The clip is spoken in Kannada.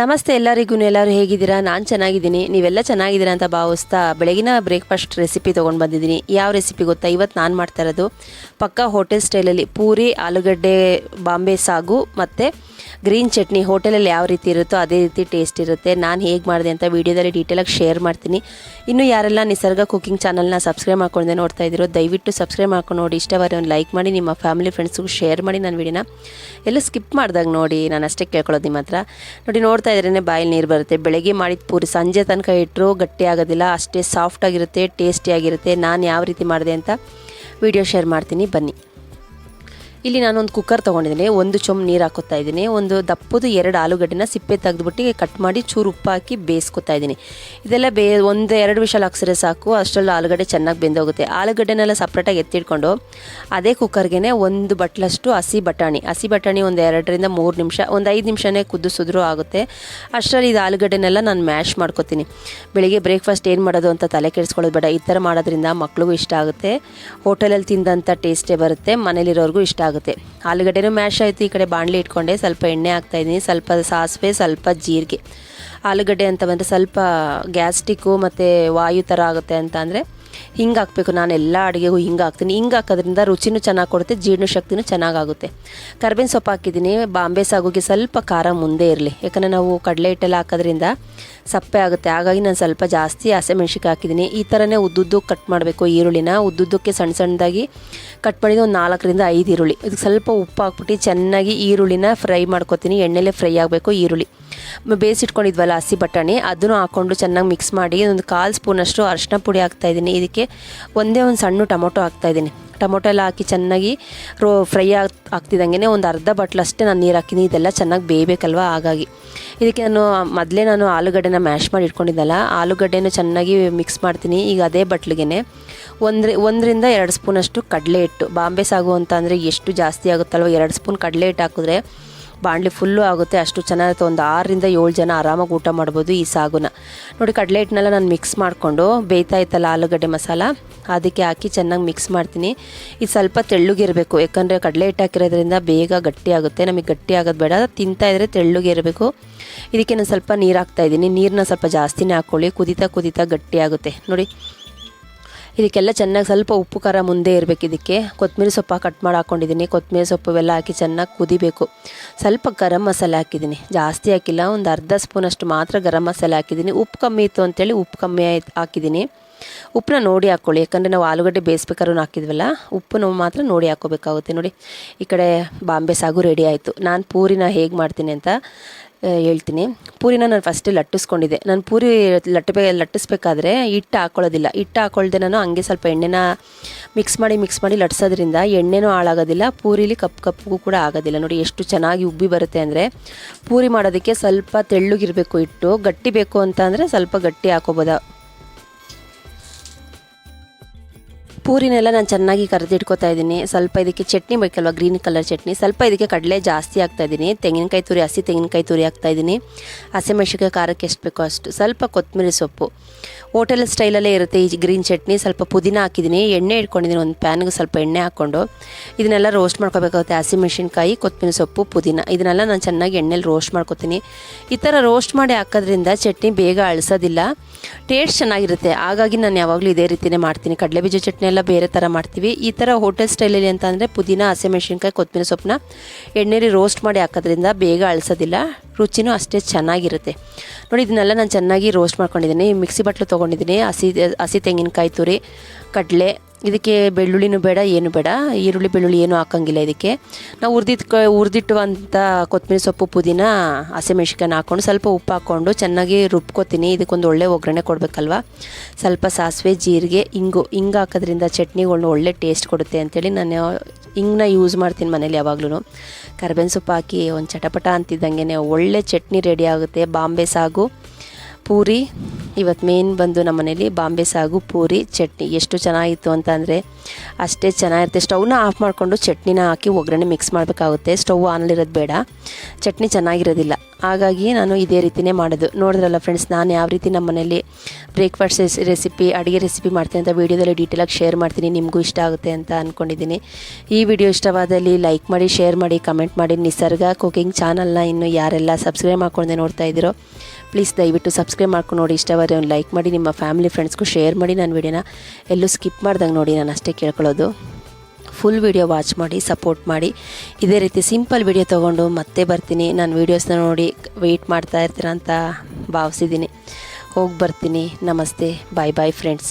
ನಮಸ್ತೆ ಎಲ್ಲರಿಗೂ, ಎಲ್ಲರೂ ಹೇಗಿದ್ದೀರಾ? ನಾನು ಚೆನ್ನಾಗಿದ್ದೀನಿ. ನೀವೆಲ್ಲ ಚೆನ್ನಾಗಿದ್ದೀರಾ ಅಂತ ಭಾವಿಸ್ತಾ ಬೆಳಗಿನ ಬ್ರೇಕ್ಫಾಸ್ಟ್ ರೆಸಿಪಿ ತೊಗೊಂಡು ಬಂದಿದ್ದೀನಿ. ಯಾವ ರೆಸಿಪಿ ಗೊತ್ತಾ? ಇವತ್ತು ನಾನು ಮಾಡ್ತಾ ಇರೋದು ಪಕ್ಕಾ ಹೋಟೆಲ್ ಸ್ಟೈಲಲ್ಲಿ ಪೂರಿ, ಆಲೂಗಡ್ಡೆ, ಬಾಂಬೆ ಸಾಗು ಮತ್ತು ಗ್ರೀನ್ ಚಟ್ನಿ ಹೋಟೆಲಲ್ಲಿ ಯಾವ ರೀತಿ ಇರುತ್ತೋ ಅದೇ ರೀತಿ ಟೇಸ್ಟ್ ಇರುತ್ತೆ. ನಾನು ಹೇಗೆ ಮಾಡಿದೆ ಅಂತ ವೀಡಿಯೋದಲ್ಲಿ ಡೀಟೇಲಾಗಿ ಶೇರ್ ಮಾಡ್ತೀನಿ. ಇನ್ನು ಯಾರೆಲ್ಲ ನಿಸರ್ಗ ಕುಕಿಂಗ್ ಚಾನಲ್ನ ಸಬ್ಸ್ಕ್ರೈಬ್ ಮಾಡ್ಕೊಂಡೆ ನೋಡ್ತಾ ಇದ್ದೀರೋ, ದಯವಿಟ್ಟು ಸಬ್ಸ್ಕ್ರೈಬ್ ಮಾಡ್ಕೊಂಡು ನೋಡಿ. ಇಷ್ಟವಾದ್ರೆ ಒಂದು ಲೈಕ್ ಮಾಡಿ, ನಿಮ್ಮ ಫ್ಯಾಮಿಲಿ ಫ್ರೆಂಡ್ಸ್ಗೂ ಶೇರ್ ಮಾಡಿ ನನ್ನ ವೀಡಿಯೋನ ಎಲ್ಲ ಸ್ಕಿಪ್ ಮಾಡಿದಾಗ ನೋಡಿ, ನಾನು ಅಷ್ಟೇ ಕೇಳ್ಕೊಳ್ಳೋದು ನಿಮ್ಮ ಹತ್ರ. ನೋಡಿ, ನೋಡ್ತಾ ಇದ್ರೇ ಬಾಯಲ್ಲಿ ನೀರು ಬರುತ್ತೆ. ಬೆಳಗ್ಗೆ ಮಾಡಿದ ಪೂರಿ ಸಂಜೆ ತನಕ ಇಟ್ಟರು ಗಟ್ಟಿ ಆಗೋದಿಲ್ಲ, ಅಷ್ಟೇ ಸಾಫ್ಟಾಗಿರುತ್ತೆ ಟೇಸ್ಟಿಯಾಗಿರುತ್ತೆ ನಾನು ಯಾವ ರೀತಿ ಮಾಡಿದೆ ಅಂತ ವಿಡಿಯೋ ಶೇರ್ ಮಾಡ್ತೀನಿ. ಬನ್ನಿ. ಇಲ್ಲಿ ನಾನೊಂದು ಕುಕ್ಕರ್ ತೊಗೊಂಡಿದ್ದೀನಿ. ಒಂದು ಚೊಂಬು ನೀರು ಹಾಕೋತಾ ಇದ್ದೀನಿ. ಒಂದು ದಪ್ಪದು ಎರಡು ಆಲೂಗಡ್ಡೆನ ಸಿಪ್ಪೆ ತೆಗೆದುಬಿಟ್ಟು ಕಟ್ ಮಾಡಿ ಚೂರು ಉಪ್ಪು ಹಾಕಿ ಬೇಯಿಸ್ಕೊತಾ ಇದ್ದೀನಿ. ಇದೆಲ್ಲ ಬೇ, ಒಂದು ಎರಡು ವಿಷಲ್ ಹಾಕ್ಸಿದ್ರೆ ಸಾಕು. ಅಷ್ಟರಲ್ಲಿ ಆಲೂಗಡ್ಡೆ ಚೆನ್ನಾಗಿ ಬೆಂದೋಗುತ್ತೆ. ಆಲೂಗಡ್ಡೆನೆಲ್ಲ ಸಪ್ರೇಟಾಗಿ ಎತ್ತಿಟ್ಕೊಂಡು ಅದೇ ಕುಕ್ಕರ್ಗೆ ಒಂದು ಬಟ್ಲಷ್ಟು ಹಸಿ ಬಟಾಣಿ. ಹಸಿ ಬಟಾಣಿ ಒಂದು ಎರಡರಿಂದ ಮೂರು ನಿಮಿಷ, ಒಂದು ಐದು ನಿಮಿಷನೇ ಕುದಿಸಿದ್ರೂ ಆಗುತ್ತೆ. ಅಷ್ಟರಲ್ಲಿ ಇದು ಆಲೂಗಡ್ಡೆನೆಲ್ಲ ನಾನು ಮ್ಯಾಶ್ ಮಾಡ್ಕೊತೀನಿ. ಬೆಳಿಗ್ಗೆ ಬ್ರೇಕ್ಫಾಸ್ಟ್ ಏನು ಮಾಡೋದು ಅಂತ ತಲೆ ಕೆಡಿಸ್ಕೊಳ್ಳೋದು ಬೇಡ. ಈ ಥರ ಮಾಡೋದ್ರಿಂದ ಮಕ್ಕಳಿಗೂ ಇಷ್ಟ ಆಗುತ್ತೆ. ಹೋಟೆಲಲ್ಲಿ ತಿಂದಂಥ ಟೇಸ್ಟೇ ಬರುತ್ತೆ. ಮನೇಲಿರೋರ್ಗೂ ಇಷ್ಟ ಆಗುತ್ತೆ. ಆಲೂಗಡ್ಡೆನೂ ಮ್ಯಾಶ್ ಆಯಿತು, ಈ ಕಡೆ ಬಾಣಲಿ ಇಟ್ಕೊಂಡೆ. ಸ್ವಲ್ಪ ಎಣ್ಣೆ ಹಾಕ್ತಾಯಿದ್ದೀನಿ ಸ್ವಲ್ಪ ಸಾಸಿವೆ, ಸ್ವಲ್ಪ ಜೀರಿಗೆ. ಆಲೂಗಡ್ಡೆ ಅಂತ ಬಂದರೆ ಸ್ವಲ್ಪ ಗ್ಯಾಸ್ಟಿಕ್ಕು ಮತ್ತು ವಾಯು ಥರ ಆಗುತ್ತೆ ಅಂತ ಅಂದರೆ ಹಿಂಗೆ ಹಾಕಬೇಕು ನಾನು ಎಲ್ಲ ಅಡುಗೆಗೂ ಹಿಂಗೆ ಹಾಕ್ತೀನಿ ಹಿಂಗೆ ಹಾಕೋದ್ರಿಂದ ರುಚಿನೂ ಚೆನ್ನಾಗಿ ಕೊಡುತ್ತೆ ಜೀರ್ಣಶಕ್ತಿನೂ ಚೆನ್ನಾಗಾಗುತ್ತೆ. ಕರ್ಬೇವಿನ ಸೊಪ್ಪು ಹಾಕಿದ್ದೀನಿ. ಬಾಂಬೆ ಸಾಗುಗೆ ಸ್ವಲ್ಪ ಖಾರ ಮುಂದೆ ಇರಲಿ. ಯಾಕಂದರೆ ನಾವು ಕಡಲೆ ಹಿಟ್ಟೆಲ್ಲ ಹಾಕೋದ್ರಿಂದ ಸಪ್ಪೆ ಆಗುತ್ತೆ. ಹಾಗಾಗಿ ನಾನು ಸ್ವಲ್ಪ ಜಾಸ್ತಿ ಹಸಿಮೆಣ್ಸಿಕಾಯಿ ಹಾಕಿದ್ದೀನಿ. ಈ ಥರನೇ ಉದ್ದುದ್ದು ಕಟ್ ಮಾಡಬೇಕು. ಈರುಳ್ಳಿನ ಉದ್ದುದ್ದಕ್ಕೆ ಸಣ್ಣ ಸಣ್ಣದಾಗಿ ಕಟ್ ಮಾಡಿದ ಒಂದು ನಾಲ್ಕರಿಂದ ಐದು ಈರುಳ್ಳಿ. ಇದಕ್ಕೆ ಸ್ವಲ್ಪ ಉಪ್ಪು ಹಾಕ್ಬಿಟ್ಟು ಚೆನ್ನಾಗಿ ಈರುಳ್ಳಿನ ಫ್ರೈ ಮಾಡ್ಕೊತೀನಿ. ಎಣ್ಣೆಲೆ ಫ್ರೈ ಆಗಬೇಕು ಈರುಳ್ಳಿ. ಬೇಯಿಸಿಟ್ಕೊಂಡಿದ್ವಲ್ಲ ಹಸಿ ಬಟಾಣಿ, ಅದನ್ನು ಹಾಕ್ಕೊಂಡು ಚೆನ್ನಾಗಿ ಮಿಕ್ಸ್ ಮಾಡಿ ಒಂದು ಕಾಲು ಸ್ಪೂನಷ್ಟು ಅರಿಶಿನ ಪುಡಿ ಹಾಕ್ತಾಯಿದ್ದೀನಿ ಇದಕ್ಕೆ ಒಂದೇ ಒಂದು ಸಣ್ಣ ಟೊಮೊಟೊ ಹಾಕ್ತಾಯಿದ್ದೀನಿ ಟೊಮೊಟೊ ಎಲ್ಲ ಹಾಕಿ ಚೆನ್ನಾಗಿ ರೋ ಫ್ರೈ ಆಗಿ ಆಗ್ತಿದ್ದಂಗೆ ಒಂದು ಅರ್ಧ ಬಟ್ಲಷ್ಟೇ ನಾನು ನೀರು ಹಾಕಿನಿ ಇದೆಲ್ಲ ಚೆನ್ನಾಗಿ ಬೇಯಬೇಕಲ್ವ ಹಾಗಾಗಿ. ಇದಕ್ಕೆ ನಾನು, ಮೊದಲೇ ನಾನು ಆಲೂಗಡ್ಡೆನ ಮ್ಯಾಶ್ ಮಾಡಿ ಇಟ್ಕೊಂಡಿದ್ದಲ್ಲ, ಆಲೂಗಡ್ಡೆನೂ ಚೆನ್ನಾಗಿ ಮಿಕ್ಸ್ ಮಾಡ್ತೀನಿ. ಈಗ ಅದೇ ಬಟ್ಲಿಗೆ ಒಂದ್ರ, ಒಂದರಿಂದ ಎರಡು ಸ್ಪೂನಷ್ಟು ಕಡಲೆ ಹಿಟ್ಟು. ಬಾಂಬೆ ಸಾಗು ಅಂತ ಅಂದರೆ ಎಷ್ಟು ಜಾಸ್ತಿ ಆಗುತ್ತಲ್ವ, ಎರಡು ಸ್ಪೂನ್ ಕಡಲೆ ಹಿಟ್ಟು ಹಾಕಿದ್ರೆ ಬಾಣಲಿ ಫುಲ್ಲು ಆಗುತ್ತೆ. ಅಷ್ಟು ಚೆನ್ನಾಗಿರುತ್ತೆ. ಒಂದು ಆರರಿಂದ ಏಳು ಜನ ಆರಾಮಾಗಿ ಊಟ ಮಾಡ್ಬೋದು ಈ ಸಾಗುನ. ನೋಡಿ ಕಡಲೆ ಹಿಟ್ಟನ್ನೆಲ್ಲ ನಾನು ಮಿಕ್ಸ್ ಮಾಡಿಕೊಂಡು ಬೇಯ್ತಾ ಇತ್ತಲ್ಲ ಆಲೂಗಡ್ಡೆ ಮಸಾಲ, ಅದಕ್ಕೆ ಹಾಕಿ ಚೆನ್ನಾಗಿ ಮಿಕ್ಸ್ ಮಾಡ್ತೀನಿ. ಇದು ಸ್ವಲ್ಪ ತೆಳ್ಳಗಿರಬೇಕು. ಯಾಕಂದರೆ ಕಡಲೆ ಹಿಟ್ಟು ಹಾಕಿರೋದ್ರಿಂದ ಬೇಗ ಗಟ್ಟಿ ಆಗುತ್ತೆ. ನಮಗೆ ಗಟ್ಟಿ ಆಗೋದು ಬೇಡ. ತಿಂತಾ ಇದ್ದರೆ ತೆಳ್ಳಗೆ ಇರಬೇಕು. ಇದಕ್ಕೆ ನಾನು ಸ್ವಲ್ಪ ನೀರು ಹಾಕ್ತಾಯಿದ್ದೀನಿ ನೀರನ್ನ ಸ್ವಲ್ಪ ಜಾಸ್ತಿನೇ ಹಾಕ್ಕೊಳ್ಳಿ ಕುದಿತಾ ಕುದಿತಾ ಗಟ್ಟಿ ಆಗುತ್ತೆ. ನೋಡಿ ಇದಕ್ಕೆಲ್ಲ ಚೆನ್ನಾಗಿ ಸ್ವಲ್ಪ ಉಪ್ಪು, ಖಾರ ಮುಂದೆ ಇರಬೇಕು ಇದಕ್ಕೆ. ಕೊತ್ತಂಬರಿ ಸೊಪ್ಪು ಕಟ್ ಮಾಡಿ ಹಾಕ್ಕೊಂಡಿದ್ದೀನಿ ಕೊತ್ತಂಬರಿ ಸೊಪ್ಪು ಎಲ್ಲ ಹಾಕಿ ಚೆನ್ನಾಗಿ ಕುದಿಬೇಕು. ಸ್ವಲ್ಪ ಗರಂ ಮಸಾಲೆ ಹಾಕಿದ್ದೀನಿ ಜಾಸ್ತಿ ಹಾಕಿಲ್ಲ, ಒಂದು ಅರ್ಧ ಸ್ಪೂನಷ್ಟು ಮಾತ್ರ ಗರಂ ಮಸಾಲೆ ಹಾಕಿದ್ದೀನಿ ಉಪ್ಪು ಕಮ್ಮಿ ಇತ್ತು ಅಂತೇಳಿ ಉಪ್ಪು ಕಮ್ಮಿ ಆಯ್ತು ಹಾಕಿದ್ದೀನಿ ಉಪ್ಪನ್ನ ನೋಡಿ ಹಾಕ್ಕೊಳ್ಳಿ ಯಾಕಂದರೆ ನಾವು ಆಲೂಗಡ್ಡೆ ಬೇಯಿಸ್ಬೇಕಾದ್ರೂ ಹಾಕಿದ್ವಲ್ಲ ಉಪ್ಪು ನಾವು ಮಾತ್ರ ನೋಡಿ ಹಾಕ್ಕೋಬೇಕಾಗುತ್ತೆ ನೋಡಿ. ಈ ಕಡೆ ಬಾಂಬೆ ಸಾಗು ರೆಡಿ ಆಯಿತು. ನಾನು ಪೂರಿನ ಹೇಗೆ ಮಾಡ್ತೀನಿ ಅಂತ ಹೇಳ್ತೀನಿ. ಪೂರಿನ ನಾನು ಫಸ್ಟೇ ಲಟ್ಟಿಸ್ಕೊಂಡಿದ್ದೆ. ನಾನು ಪೂರಿ ಲಟ್ಟಬೇ, ಲಟ್ಟಿಸ್ಬೇಕಾದ್ರೆ ಹಿಟ್ಟು ಹಾಕ್ಕೊಳ್ಳೋದಿಲ್ಲ ಹಿಟ್ಟು ಹಾಕ್ಕೊಳ್ದೆ ನಾನು ಹಂಗೆ ಸ್ವಲ್ಪ ಎಣ್ಣೆನ ಮಿಕ್ಸ್ ಮಾಡಿ ಮಿಕ್ಸ್ ಮಾಡಿ ಲಟ್ಸೋದ್ರಿಂದ ಎಣ್ಣೆನೂ ಹಾಳಾಗೋದಿಲ್ಲ, ಪೂರಿಲಿ ಕಪ್ಪು ಕಪ್ಪಗೂ ಕೂಡ ಆಗೋದಿಲ್ಲ. ನೋಡಿ ಎಷ್ಟು ಚೆನ್ನಾಗಿ ಉಬ್ಬಿ ಬರುತ್ತೆ ಅಂದರೆ ಪೂರಿ ಮಾಡೋದಕ್ಕೆ ಸ್ವಲ್ಪ ತೆಳ್ಳಗಿರಬೇಕು ಹಿಟ್ಟು. ಗಟ್ಟಿ ಬೇಕು ಅಂತ ಅಂದರೆ ಸ್ವಲ್ಪ ಗಟ್ಟಿ ಹಾಕೋಬೋದ. ಪೂರಿನೆಲ್ಲ ನಾನು ಚೆನ್ನಾಗಿ ಕರೆದಿಟ್ಕೋತಾ ಇದ್ದೀನಿ. ಸ್ವಲ್ಪ ಇದಕ್ಕೆ ಚಟ್ನಿ ಬೇಕಲ್ವ, ಗ್ರೀನ್ ಕಲರ್ ಚಟ್ನಿ. ಸ್ವಲ್ಪ ಇದಕ್ಕೆ ಕಡಲೆ ಜಾಸ್ತಿ ಹಾಕ್ತಾ ಇದ್ದೀನಿ. ತೆಂಗಿನಕಾಯಿ ತುರಿ, ಹಸಿ ತೆಂಗಿನಕಾಯಿ ತುರಿ ಹಾಕ್ತಾ ಇದ್ದೀನಿ. ಹಸಿಮೆಣ್ಸಿಕಾಯಿ ಖಾರಕ್ಕೆ ಎಷ್ಟು ಬೇಕೋ ಅಷ್ಟು. ಸ್ವಲ್ಪ ಕೊತ್ತಂಬರಿ ಸೊಪ್ಪು. ಹೋಟೆಲ್ ಸ್ಟೈಲಲ್ಲೇ ಇರುತ್ತೆ ಈ ಗ್ರೀನ್ ಚಟ್ನಿ. ಸ್ವಲ್ಪ ಪುದೀನ ಹಾಕಿದ್ದೀನಿ. ಎಣ್ಣೆ ಇಟ್ಕೊಂಡಿದ್ದೀನಿ. ಒಂದು ಪ್ಯಾನ್ಗೆ ಸ್ವಲ್ಪ ಎಣ್ಣೆ ಹಾಕ್ಕೊಂಡು. ಇದನ್ನೆಲ್ಲ ರೋಸ್ಟ್ ಮಾಡ್ಕೋಬೇಕಾಗುತ್ತೆ. ಹಸಿಮೆಣ್ಸಿನ್ಕಾಯಿ ಕೊತ್ತಂಬರಿ ಸೊಪ್ಪು, ಪುದೀನ. ಇದನ್ನೆಲ್ಲ ನಾನು ಚೆನ್ನಾಗಿ ಎಣ್ಣೆಲಿ ರೋಸ್ಟ್ ಮಾಡ್ಕೊತೀನಿ. ಈ ಥರ ರೋಸ್ಟ್ ಮಾಡಿ ಹಾಕೋದ್ರಿಂದ ಚಟ್ನಿ ಬೇಗ ಅಳಿಸೋದಿಲ್ಲ. ಟೇಸ್ಟ್ ಚೆನ್ನಾಗಿರುತ್ತೆ. ಹಾಗಾಗಿ ನಾನು ಯಾವಾಗಲೂ ಇದೇ ರೀತಿಯೇ ಮಾಡ್ತೀನಿ. ಕಡಲೆ ಬೀಜ ಚಟ್ನಿ ಎಲ್ಲ ಬೇರೆ ಥರ ಮಾಡ್ತೀವಿ. ಈ ಥರ ಹೋಟೆಲ್ ಸ್ಟೈಲಲ್ಲಿ ಅಂತ ಅಂದರೆ ಪುದೀನ ಹಸಿಮೆಣ್ಸಿನ್ಕಾಯಿ ಕೊತ್ತಂಬರಿ ಸೊಪ್ಪನ್ನ ಎಣ್ಣೆಲಿ ರೋಸ್ಟ್ ಮಾಡಿ ಹಾಕೋದ್ರಿಂದ ಬೇಗ ಅಳಿಸೋದಿಲ್ಲ. ರುಚಿನೂ ಅಷ್ಟೇ ಚೆನ್ನಾಗಿರುತ್ತೆ. ನೋಡಿ, ಇದನ್ನೆಲ್ಲ ನಾನು ಚೆನ್ನಾಗಿ ರೋಸ್ಟ್ ಮಾಡ್ಕೊಂಡಿದ್ದೀನಿ. ಮಿಕ್ಸಿ ಬಟ್ಲು ತೊಗೊಂಡಿದ್ದೀನಿ. ಹಸಿ ಹಸಿ ತೆಂಗಿನಕಾಯಿ, ತುರಿ, ಕಡಲೆ ಇದಕ್ಕೆ ಬೆಳ್ಳುಳ್ಳಿನೂ ಬೇಡ, ಏನು ಬೇಡ. ಈರುಳ್ಳಿ, ಬೆಳ್ಳುಳ್ಳಿ ಏನೂ ಹಾಕೋಂಗಿಲ್ಲ ಇದಕ್ಕೆ. ನಾವು ಹುರಿದಿಟ್ಟು ಹುರಿದಿಟ್ಟುವಂಥ ಕೊತ್ತಂಬರಿ ಸೊಪ್ಪು ಪುದೀನ ಹಸಿಮೆಣ್ಸಿಕಾಯನ್ನ ಹಾಕ್ಕೊಂಡು ಸ್ವಲ್ಪ ಉಪ್ಪು ಹಾಕ್ಕೊಂಡು ಚೆನ್ನಾಗಿ ರುಬ್ಕೋತೀನಿ. ಇದಕ್ಕೊಂದು ಒಳ್ಳೆ ಒಗ್ಗರಣೆ ಕೊಡಬೇಕಲ್ವ? ಸ್ವಲ್ಪ ಸಾಸಿವೆ, ಜೀರಿಗೆ, ಇಂಗು ಹಿಂಗೆ ಹಾಕೋದ್ರಿಂದ ಚಟ್ನಿಗಳನ್ನ ಒಳ್ಳೆ ಟೇಸ್ಟ್ ಕೊಡುತ್ತೆ ಅಂತೇಳಿ ನಾನು ಹಿಂಗನ್ನ ಯೂಸ್ ಮಾಡ್ತೀನಿ ಮನೇಲಿ ಯಾವಾಗ್ಲೂ ಕರ್ಬೇವಿನ ಸೊಪ್ಪು ಹಾಕಿ ಒಂದು ಚಟಪಟ ಅಂತಿದ್ದಂಗೆ ಒಳ್ಳೆ ಚಟ್ನಿ ರೆಡಿ ಆಗುತ್ತೆ. ಬಾಂಬೆ ಸಾಗು, ಪೂರಿ ಇವತ್ತು ಮೇನ್ ಬಂದು ನಮ್ಮ ಮನೇಲಿ ಬಾಂಬೆ ಸಾಗು, ಪೂರಿ, ಚಟ್ನಿ. ಎಷ್ಟು ಚೆನ್ನಾಗಿತ್ತು ಅಂತ ಅಂದರೆ ಅಷ್ಟೇ ಚೆನ್ನಾಗಿರುತ್ತೆ. ಸ್ಟವ್ನ ಆಫ್ ಮಾಡಿಕೊಂಡು ಚಟ್ನಿನ ಹಾಕಿ ಒಗ್ಗರಣೆ ಮಿಕ್ಸ್ ಮಾಡಬೇಕಾಗುತ್ತೆ. ಸ್ಟೌವ್ ಆನಲ್ಲಿರೋದು ಬೇಡ. ಚಟ್ನಿ ಚೆನ್ನಾಗಿರೋದಿಲ್ಲ. ಹಾಗಾಗಿ ನಾನು ಇದೇ ರೀತಿಯೇ ಮಾಡೋದು. ನೋಡಿದ್ರಲ್ಲ ಫ್ರೆಂಡ್ಸ್ ನಾನು ಯಾವ ರೀತಿ ನಮ್ಮ ಮನೇಲಿ ಬ್ರೇಕ್ಫಾಸ್ಟ್ ರೆಸಿಪಿ ಅಡುಗೆ ರೆಸಿಪಿ ಮಾಡ್ತೀನಿ ಅಂತ ವೀಡಿಯೋದಲ್ಲಿ ಡೀಟೇಲಾಗಿ ಶೇರ್ ಮಾಡ್ತೀನಿ. ನಿಮಗೂ ಇಷ್ಟ ಆಗುತ್ತೆ ಅಂತ ಅಂದ್ಕೊಂಡಿದ್ದೀನಿ ಈ ವಿಡಿಯೋ ಇಷ್ಟವಾದಲ್ಲಿ ಲೈಕ್ ಮಾಡಿ ಶೇರ್ ಮಾಡಿ ಕಮೆಂಟ್ ಮಾಡಿ. ನಿಸರ್ಗ ಕುಕಿಂಗ್ ಚಾನಲ್ನ ಇನ್ನು ಯಾರೆಲ್ಲ ಸಬ್ಸ್ಕ್ರೈಬ್ ಮಾಡ್ಕೊಂಡೆ ನೋಡ್ತಾ ಇದ್ದೀರೋ ಪ್ಲೀಸ್ ದಯವಿಟ್ಟು ಸಬ್ಸ್ಕ್ರೈಬ್ ಮಾಡ್ಕೊಂಡು ನೋಡಿ. ಇಷ್ಟವಾದರೆ ಒಂದು ಲೈಕ್ ಮಾಡಿ, ನಿಮ್ಮ ಫ್ಯಾಮಿಲಿ ಫ್ರೆಂಡ್ಸ್ಗೂ ಶೇರ್ ಮಾಡಿ ನನ್ನ ವಿಡಿಯೋನ. ಎಲ್ಲೂ ಸ್ಕಿಪ್ ಮಾಡ್ದಂಗೆ ನೋಡಿ, ನಾನು ಅಷ್ಟೇ ಕೇಳ್ಕೊಳ್ಳೋದು. ಫುಲ್ ವಿಡಿಯೋ ವಾಚ್ ಮಾಡಿ, ಸಪೋರ್ಟ್ ಮಾಡಿ. ಇದೇ ರೀತಿ ಸಿಂಪಲ್ ವಿಡಿಯೋ ತೊಗೊಂಡು ಮತ್ತೆ ಬರ್ತೀನಿ. ನಾನು ವೀಡಿಯೋಸ್ನ ನೋಡಿ ವೆಯ್ಟ್ ಮಾಡ್ತಾ ಇರ್ತೀರ ಅಂತ ಭಾವಿಸಿದ್ದೀನಿ. ಹೋಗಿ ಬರ್ತೀನಿ. ನಮಸ್ತೆ. ಬಾಯ್ ಬಾಯ್ ಫ್ರೆಂಡ್ಸ್